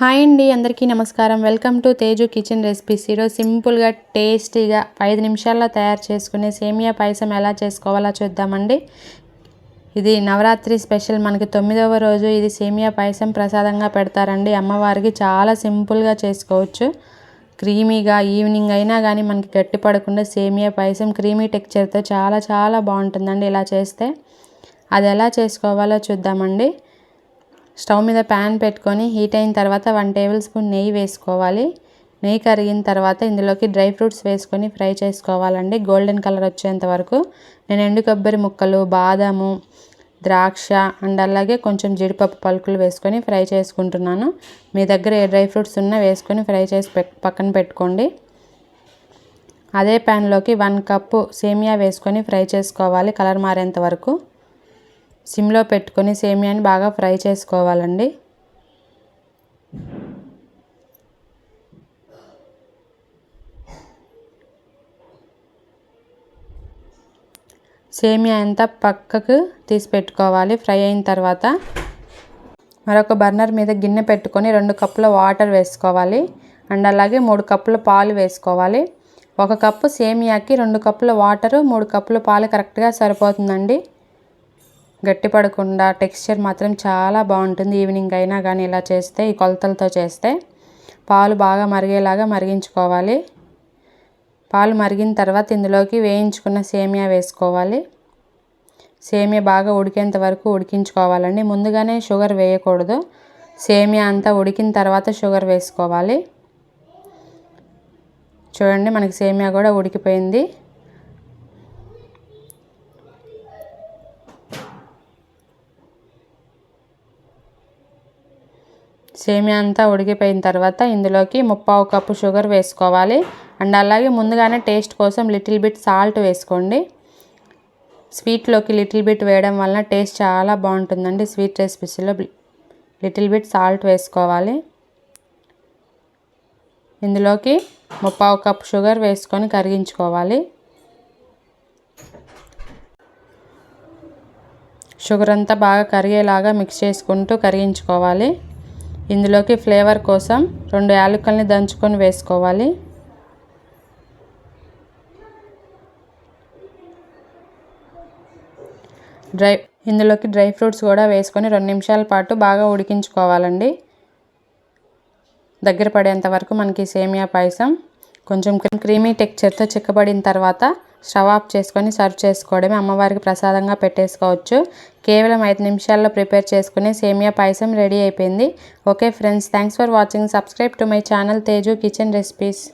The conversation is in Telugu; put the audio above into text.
హాయ్ అండి అందరికీ నమస్కారం. Welcome to Teju kitchen recipes. ఈరోజు సింపుల్గా టేస్టీగా ఐదు నిమిషాల్లో తయారు చేసుకునే సేమియా పాయసం ఎలా చేసుకోవాలో చూద్దామండి. ఇది నవరాత్రి స్పెషల్. మనకి తొమ్మిదవ రోజు ఇది సేమియా పాయసం ప్రసాదంగా పెడతారండి. అమ్మవారికి చాలా సింపుల్గా చేసుకోవచ్చు. క్రీమీగా ఈవినింగ్ అయినా కానీ మనకి గట్టి పడకుండా సేమియా పాయసం క్రీమీ టెక్చర్తో చాలా చాలా బాగుంటుందండి ఇలా చేస్తే. అది ఎలా చేసుకోవాలో చూద్దామండి. స్టవ్ మీద ప్యాన్ పెట్టుకొని హీట్ అయిన తర్వాత వన్ టేబుల్ స్పూన్ నెయ్యి వేసుకోవాలి. నెయ్యి కరిగిన తర్వాత ఇందులోకి డ్రై ఫ్రూట్స్ వేసుకొని ఫ్రై చేసుకోవాలండి. గోల్డెన్ కలర్ వచ్చేంత వరకు. నేను ఎండు కొబ్బరి ముక్కలు బాదాము ద్రాక్ష అండ్ అలాగే కొంచెం జీడిపప్పు పలుకులు వేసుకొని ఫ్రై చేసుకుంటున్నాను. మీ దగ్గర ఏ డ్రై ఫ్రూట్స్ ఉన్నా వేసుకొని ఫ్రై చేసి పక్కన పెట్టుకోండి. అదే ప్యాన్లోకి వన్ కప్పు సేమియా వేసుకొని ఫ్రై చేసుకోవాలి. కలర్ మారేంత వరకు. సిమ్లో పెట్టుకొని సేమియాని బాగా ఫ్రై చేసుకోవాలండి. సేమియా అంతా పక్కకు తీసి పెట్టుకోవాలి. ఫ్రై అయిన తర్వాత మరొక బర్నర్ మీద గిన్నె పెట్టుకొని రెండు కప్పుల వాటర్ వేసుకోవాలి. అండ్ అలాగే మూడు కప్పుల పాలు వేసుకోవాలి. ఒక కప్పు సేమియాకి రెండు కప్పుల వాటరు మూడు కప్పుల పాలు కరెక్ట్గా సరిపోతుందండి. గట్టిపడకుండా టెక్స్చర్ మాత్రం చాలా బాగుంటుంది. ఈవినింగ్ అయినా కానీ ఇలా చేస్తే ఈ కొలతలతో చేస్తే పాలు బాగా మరిగేలాగా మరిగించుకోవాలి. పాలు మరిగిన తర్వాత ఇందులోకి వేయించుకున్న సేమియా వేసుకోవాలి. సేమియా బాగా ఉడికేంత వరకు ఉడికించుకోవాలండి. ముందుగానే షుగర్ వేయకూడదు. సేమియా అంతా ఉడికిన తర్వాత షుగర్ వేసుకోవాలి. చూడండి మనకి సేమియా కూడా ఉడికిపోయింది. సేమియా అంతా ఉడికిపోయిన తర్వాత ఇందులోకి ముప్పావు కప్పు షుగర్ వేసుకోవాలి. అండ్ అలాగే ముందుగానే టేస్ట్ కోసం లిటిల్ బిట్ సాల్ట్ వేసుకోండి. స్వీట్లోకి లిటిల్ బిట్ వేయడం వలన టేస్ట్ చాలా బాగుంటుందండి. స్వీట్ రెసిపీస్లో లిటిల్ బిట్ సాల్ట్ వేసుకోవాలి. ఇందులోకి ముప్పావు కప్ షుగర్ వేసుకొని కరిగించుకోవాలి. షుగర్ అంతా బాగా కరిగేలాగా మిక్స్ చేసుకుంటూ కరిగించుకోవాలి. ఇందులోకి ఫ్లేవర్ కోసం రెండు యాలకుల్ని దంచుకొని వేసుకోవాలి. డ్రై ఇందులోకి డ్రై ఫ్రూట్స్ కూడా వేసుకొని రెండు నిమిషాల పాటు బాగా ఉడికించుకోవాలండి. దగ్గర పడేంత వరకు మనకి సేమియా పాయసం. కొంచెం క్రీమీ టెక్చర్తో చిక్కబడిన తర్వాత స్టవ్ ఆఫ్ చేసుకొని సర్వ్ చేసుకోవడమే. అమ్మవారికి ప్రసాదంగా పెట్టేసుకోవచ్చు. కేవలం ఐదు నిమిషాల్లో ప్రిపేర్ చేసుకునే సేమియా పాయసం రెడీ అయిపోయింది. Okay friends thanks for watching. Subscribe to my channel Teju kitchen recipes.